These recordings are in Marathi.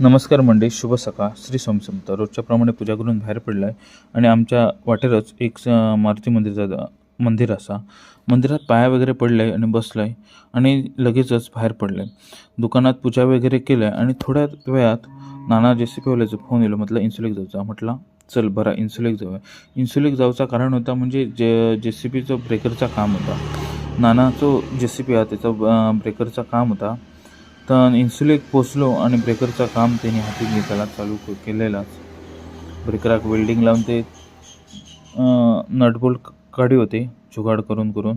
नमस्कार मंडळी शुभ सकाळ. श्री स्वामी रोजच्याप्रमाणे पूजा करून बाहेर पडला आहे आणि आमच्या वाटेरच एक मारुती मंदिरचा मंदिर असा. मंदिरात पाया वगैरे पडलं आहे आणि बसलं आहे आणि लगेचच बाहेर पडलं आहे दुकानात पूजा वगैरे केलं आहे आणि थोड्या वेळात नाना जे सी पीवाल्याचा फोन येलो म्हटलं इन्सुलेक जाऊचा म्हटलं चल बरा इन्सुलेक जाऊया. इन्सुलेक जाऊचा कारण होता म्हणजे जे जे सी पीचं ब्रेकरचा काम होता. नानाचो जे सी पी हा त्याचा ब्रेकरचा काम होता. तर इन्सुलेक पोचलो आणि ब्रेकरचं काम त्यांनी हाती घेताना चालू केलेलाच. ब्रेकराक वेल्डिंग लावून ते नटबोल्ट काढी होते जुगाड करून करून.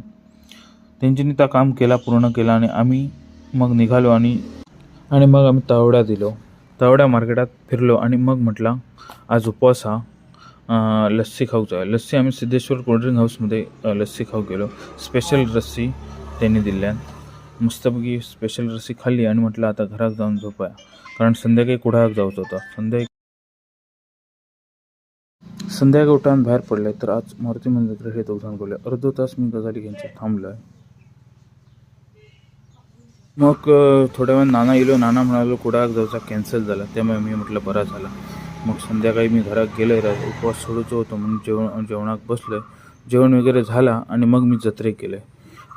त्यांच्यानी त्या काम केला पूर्ण केला आणि आम्ही मग निघालो आणि आणि मग आम्ही तावड्या दिलो. तावड्या मार्केटात फिरलो आणि मग म्हटला आज उपवास हा. लस्सी खाऊचा लस्सी आम्ही सिद्धेश्वर कोल्ड्रिंक हाऊसमध्ये लस्सी खाऊ गेलो. स्पेशल लस्सी त्यांनी दिल्यान मस्तपैकी स्पेशल रस्सी खाल्ली आणि म्हटलं आता घरात जाऊन झोपाया. कारण संध्याकाळी कुडाळात जाऊच होतं. संध्याकाळी संध्याकाळी उठान बाहेर पडले तर आज मारुती मंदिर हे दोघांना बोलले अर्धो तास मी गजाली घ्यायचे थांबलोय. मग थोड्या वेळ नाना येलो नाना म्हणालो कुडाळाक जाऊचा कॅन्सल झाला. त्यामुळे मी म्हटलं बरा झाला. मग संध्याकाळी मी घरात गेलो उपवास सोडूचं होतं म्हणून जेवण जेवणाक बसलोय. जेवण वगैरे झाला आणि मग मी जत्रे केले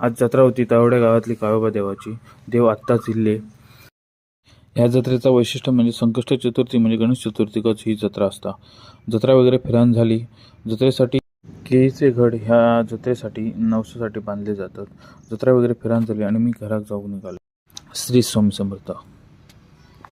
आज जत्रा होती तावड्या गावातली काळोबा देवाची. देव आत्ताच इल्ले. ह्या जत्रेचा वैशिष्ट्य म्हणजे संकष्ट चतुर्थी म्हणजे गणेश चतुर्थीकच ही जत्रा असता. जत्रा वगैरे फिरान झाली. जत्रेसाठी केळीचे घड ह्या जत्रेसाठी नवसासाठी बांधले जातात. जत्रा वगैरे फिरान झाली आणि मी घरात जाऊन निघालो. श्री स्वामी समर्थ.